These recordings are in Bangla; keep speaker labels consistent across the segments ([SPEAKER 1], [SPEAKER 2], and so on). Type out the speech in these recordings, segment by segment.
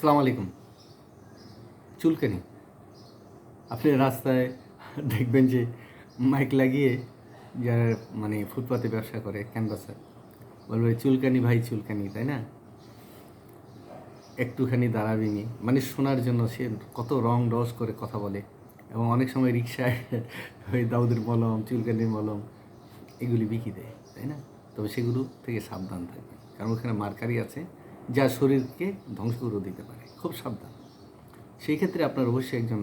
[SPEAKER 1] সালাম আলাইকুম। চুলকানি। আপনি রাস্তায় দেখবেন যে মাইক লাগিয়ে যারা মানে ফুটপাতে ব্যবসা করে ক্যানভাসে বলবে, চুলকানি ভাই, চুলকানি তাই না? একটুখানি দাঁড়াবিনি। মানে শোনার জন্য সে কত রং রস করে কথা বলে। এবং অনেক সময় রিক্সায় ওই দাউদের মলম, চুলকানির মলম, এগুলি বিকি দেয়, তাই না? তবে সেগুলো থেকে সাবধান থাকবে কারণ ওখানে মার্কারি আছে। যা শরীরকে ধ্বংস করে দিতে পারে, খুব সাবধান। সেই ক্ষেত্রে আপনার অবশ্যই একজন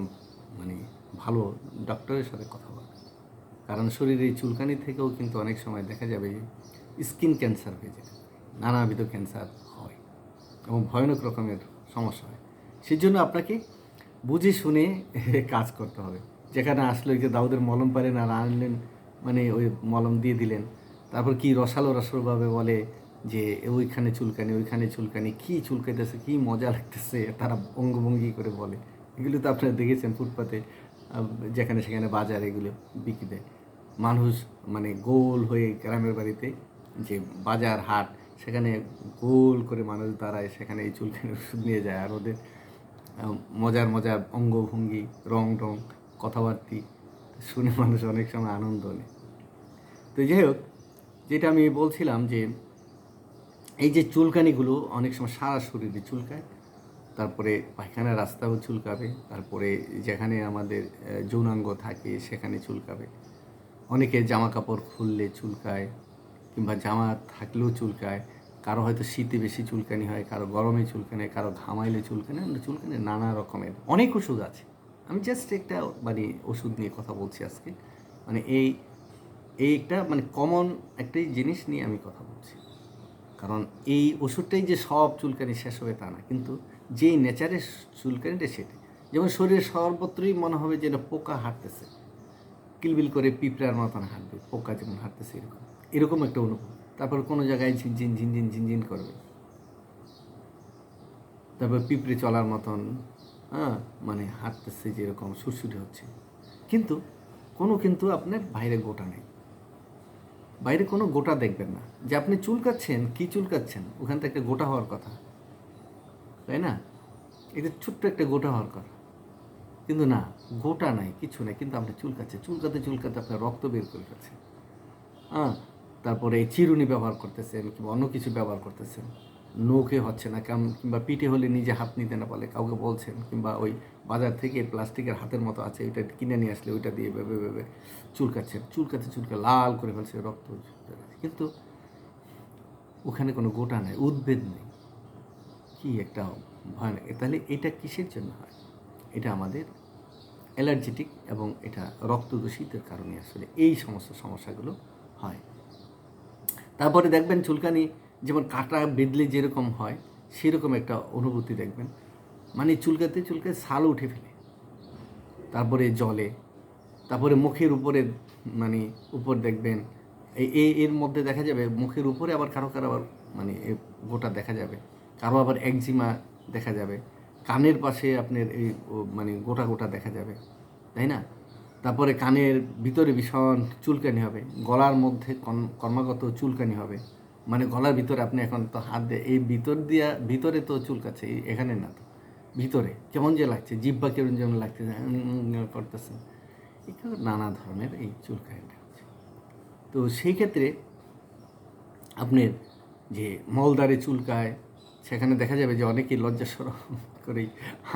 [SPEAKER 1] মানে ভালো ডক্টরের সাথে কথা বলবেন। কারণ শরীরে এই চুলকানি থেকেও কিন্তু অনেক সময় দেখা যাবে স্কিন ক্যান্সার হয়ে যেতে নানাবিধ ক্যান্সার হয় এবং ভয়ানক রকমের সমস্যা হয়। সেই জন্য আপনাকে বুঝে শুনে কাজ করতে হবে। যেখানে আসলে যে দাউদের মলম পারেন আর আনলেন মানে ওই মলম দিয়ে দিলেন, তারপর কি রসালো রসলভাবে বলে যে ওইখানে চুলকানি ওইখানে চুলকানি, কী চুলকাইতেছে, কী মজা লাগতেছে, তারা অঙ্গভঙ্গি করে বলে। এগুলো তো আপনারা দেখেছেন ফুটপাতে যেখানে সেখানে বাজার এগুলো বিক্রি দেয়। মানুষ মানে গোল হয়ে গ্রামের বাড়িতে যে বাজার হাট, সেখানে গোল করে মানুষ দাঁড়ায়, সেখানে এই চুলকানির ওষুধ নিয়ে যায় আর ওদের মজার মজার অঙ্গভঙ্গি, রং রং কথাবার্তি, শুনে মানুষ অনেক সময় আনন্দ নেয়। তো যাই হোক, যেটা আমি বলছিলাম যে এই যে চুলকানিগুলো অনেক সময় সারা শরীরে চুলকায় তারপরে পায়খানা রাস্তাও চুলকাবে তারপরে যেখানে আমাদের যৌনাঙ্গ থাকে সেখানে চুলকাবে। অনেকে জামা কাপড় খুললে চুলকায় কিংবা জামা থাকলেও চুলকায়। কারও হয়তো শীতে বেশি চুলকানি হয় কারও গরমে চুলকানি কারও ঘামাইলে চুলকানি হয়, চুলকানি নানা রকমের। অনেক ওষুধ আছে। আমি জাস্ট একটা মানে ওষুধ নিয়ে কথা বলছি আজকে। মানে এই এই একটা মানে কমন একটাই জিনিস নিয়ে আমি কথা বলছি। কারণ এই ওষুধটাই যে সব চুলকানি শেষ হবে তা না, কিন্তু যেই নেচারের চুলকানিটা সেটা যেমন শরীরের সর্বত্রই মনে হবে যে এটা পোকা হাঁটতেছে। কিলবিল করে পিঁপড়ার মতন হাঁটবে, পোকা যেমন হাঁটতেছে এরকম। এরকম একটা অনুভব। তারপর কোনো জায়গায় ঝিনঝিন ঝিনঝিন ঝিনঝিন করবে। তারপর পিঁপড়ে চলার মতন হ্যাঁ মানে হাঁটতেছে যেরকম সুরসুরি হচ্ছে। কিন্তু কোনো কিন্তু আপনার বাইরে গোটা নেই। বাইরে কোনো গোটা দেখবেন না। যে আপনি চুলকাচ্ছেন, কি চুলকাচ্ছেন? ওখান থেকে একটা গোটা হওয়ার কথা। তাই না? এটা ছোট্ট একটা গোটা হওয়ার কথা। কিন্তু না, গোটা নাই, কিছু নাই। কিন্তু আপনি চুলকাচ্ছে চুলকাতে চুলকাতে আপনার রক্ত বের করে ফেলছে। হ্যাঁ? তারপরে চিরুনি ব্যবহার করতেছেন কিংবা অন্য কিছু ব্যবহার করতেছেন। নৌকে হচ্ছে না কিংবা পিঠে হলে নিজে হাত নিতে না বলে কাউকে বলছেন, কিংবা ওই বাজার থেকে প্লাস্টিকের হাতের মতো আছে, ওইটা কিনে নিয়ে আসলে ওইটা দিয়ে ভেবে ভেবে চুলকাচ্ছেন, চুলকাতে চুলকা লাল করে ফেলছে রক্ত। কিন্তু ওখানে কোনো গোটা নেই উদ্বেদ নেই। কি একটা ভয়ানক তাহলে এটা কিসের জন্য হয়? এটা আমাদের অ্যালার্জেটিক এবং এটা রক্ত দূষিতের কারণে আসলে এই সমস্ত সমস্যাগুলো হয়। তারপরে দেখবেন চুলকানি যেমন কাটা বেদলে যেরকম হয়, সেরকম একটা অনুভূতি দেখবেন। মানে চুলকাতে চুলকাতে ছাল উঠে ফেলে। তারপরে জলে, তারপরে মুখের উপরে মানে উপর দেখবেন এই এর মধ্যে দেখা যাবে মুখের উপরে আবার কারও কারও আবার মানে গোটা দেখা যাবে। কারও আবার একজিমা দেখা যাবে। কানের পাশে আপনার এই মানে গোটা গোটা দেখা যাবে। তাই না? তারপরে কানের ভিতরে ভীষণ চুলকানি হবে। গলার মধ্যে কর্মাগত চুলকানি হবে। মানে গলার ভিতরে আপনি এখন তো হাত দিয়ে, এই ভিতর দিয়া, ভিতরে তো চুলকাচ্ছে এখানে না তো, ভিতরে। কেমন যে লাগছে, জিব্বা কেমন যেমন লাগছে করতেছে। এগুলো নানা ধরনের এই চুলকানিটা হচ্ছে। তো সেই ক্ষেত্রে আপনার যে মলদারে চুলকায়, সেখানে দেখা যাবে যে অনেকেই লজ্জা সরম করেই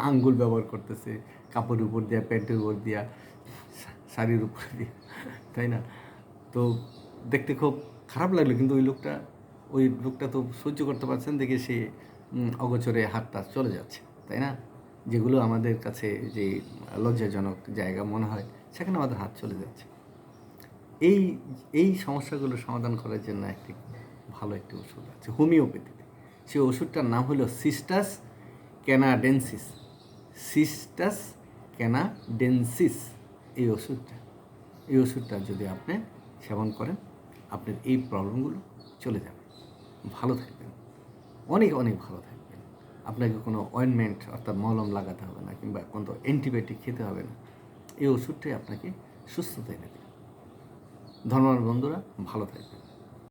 [SPEAKER 1] আঙ্গুল ব্যবহার করতেছে, কাপড়ের উপর দিয়া, প্যান্টের উপর দিয়া শাড়ির উপর দিয়া, তাই না? তো দেখতে খুব খারাপ লাগল, কিন্তু ওই লোকটা ওই লোকটা তো সহ্য করতে পারছেন, দেখে সে অগোচরে হাতটা চলে যাচ্ছে, তাই না? যেগুলো আমাদের কাছে যে লজ্জাজনক জায়গা মনে হয়, সেখানে আমাদের হাত চলে যাচ্ছে। এই এই সমস্যাগুলো সমাধান করার জন্য একটি ভালো একটি ওষুধ আছে, হোমিওপ্যাথিতে। সেই ওষুধটার নাম হলো সিস্টাস ক্যানাডেন্সিস। সিস্টাস ক্যানাডেন্সিস, এই ওষুধটা এই ওষুধটা যদি আপনি সেবন করেন, আপনার এই প্রবলেমগুলো চলে যাবে। ভালো থাকবেন। অনেক অনেক ভালো থাকবেন। আপনাকে কোনো অয়েনমেন্ট অর্থাৎ মলম লাগাতে হবে না কিংবা কোনো অ্যান্টিবায়োটিক খেতে হবে না। এই ওষুধটাই আপনাকে সুস্থতা এনে দেবে। ধর্মের বন্ধুরা, ভালো থাকবেন।